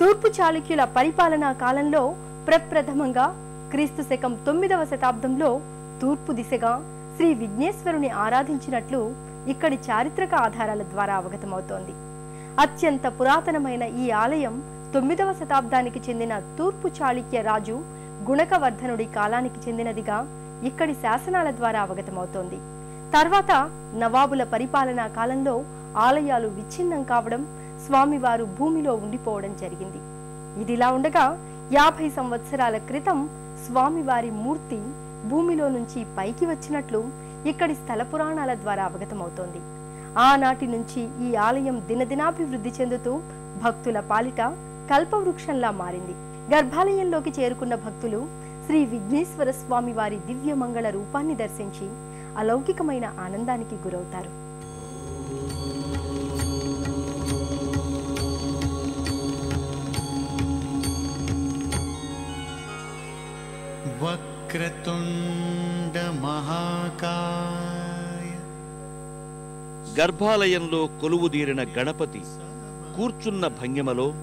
తూర్పు చాళుక్యుల పరిపాలనా కాలంలో ప్రప్రథమంగా క్రీస్తు శకం తొమ్మిదవ శతాబ్దంలో తూర్పు దిశగా శ్రీ విఘ్నేశ్వరుని ఆరాధించినట్లు ఇక్కడి చారిత్రక ఆధారాల ద్వారా అవగతమవుతోంది. అత్యంత పురాతనమైన ఈ ఆలయం తొమ్మిదవ శతాబ్దానికి చెందిన తూర్పు చాళుక్య రాజు గుణకవర్ధనుడి కాలానికి చెందినదిగా ఇక్కడి శాసనాల ద్వారా అవగతమవుతోంది. తర్వాత నవాబుల పరిపాలనా కాలంలో ఆలయాలు విచ్ఛిన్నం కావడం స్వామివారు భూమిలో ఉండిపోవడం జరిగింది. ఇదిలా ఉండగా యాభై సంవత్సరాల క్రితం స్వామివారి మూర్తి భూమిలో నుంచి పైకి వచ్చినట్లు ఇక్కడి స్థల పురాణాల ద్వారా అవగతమవుతోంది. ఆనాటి నుంచి ఈ ఆలయం దినదినాభివృద్ధి చెందుతూ భక్తుల పాలిట కల్పవృక్షంలా మారింది. గర్భాలయంలోకి చేరుకున్న భక్తులు శ్రీ విఘ్నేశ్వర స్వామి వారి దివ్యమంగళ రూపాన్ని దర్శించి అలౌకికమైన ఆనందానికి గురవుతారు. వక్రతుండమహాకాయ. గర్భాలయంలో కొలువుదీరిన గణపతి కూర్చున్న భంగిమలో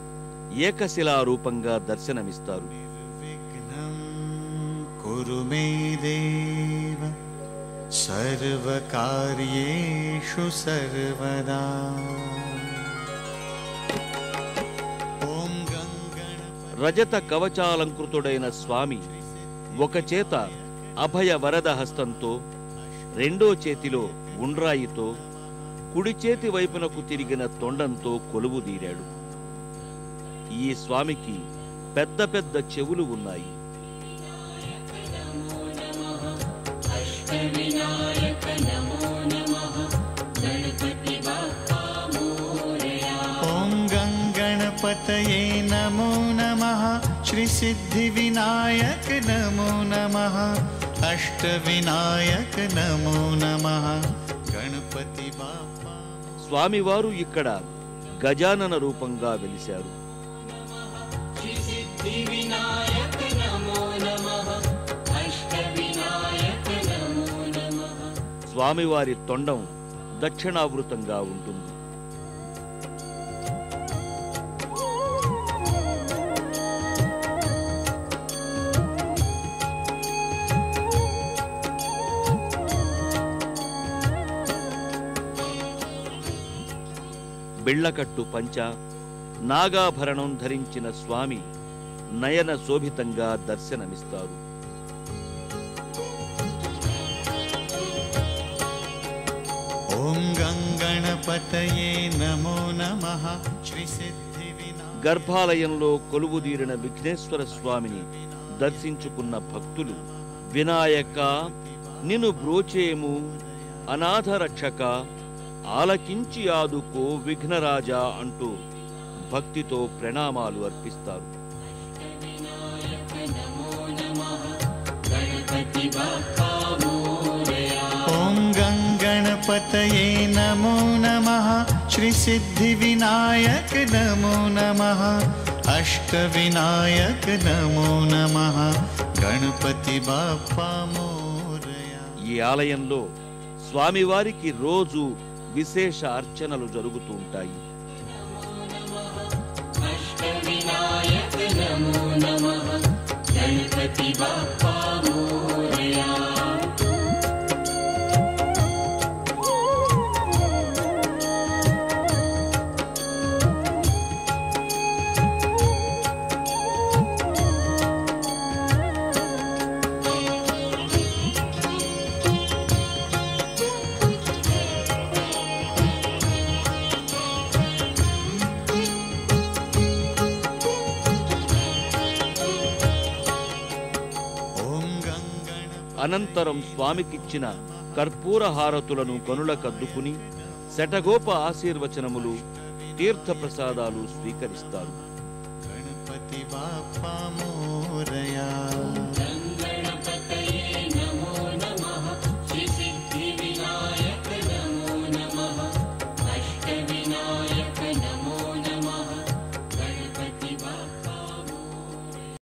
ఏకశిలారూపంగా దర్శనమిస్తారు. సర్వకార్యేషు సర్వదా. రజత కవచాలంకృతుడైన స్వామి ఒక చేత అభయ వరద హస్తంతో రెండో చేతిలో ఉండ్రాయితో కుడి చేతి వైపునకు తిరిగిన తొండంతో కొలువుదీరాడు ఈ స్వామికి పెద్ద పెద్ద చెవులు ఉన్నాయి. श्रीसिद्धिविनायक नमो नमः अष्टविनायक नमो नमः गणपति बाप्पा స్వామివారు ఇక్కడ గజానన రూపంగా వెలిశారు స్వామివారి తొండం దక్షిణావృతంగా ఉంటుంది బిళ్ళకట్టు పంచ నాగాభరణం ధరించిన స్వామి నయన శోభితంగా దర్శనమిస్తారు. గర్భాలయంలో కొలువుదీరిన విఘ్నేశ్వర స్వామిని దర్శించుకున్న భక్తులు వినాయక నిన్ను బ్రోచేము అనాథరక్షక ఆలకించి ఆదుకో విఘ్నరాజా అంటూ భక్తితో ప్రణామాలు అర్పిస్తారు. నమో నమ. శ్రీ సిద్ధి వినాయక నమో నమ. అష్ట వినాయక నమో నమ. గణపతి బాపా ఈ ఆలయంలో స్వామివారికి రోజు విశేష అర్చనలు జరుగుతూ ఉంటాయి. ॐ అనంతరం స్వామికిచ్చిన కర్పూరహారతులను కనులకద్దుకుని శటగోప ఆశీర్వచనములు తీర్థప్రసాదాలు స్వీకరిస్తారు. గణపతి బాపా మోరయా.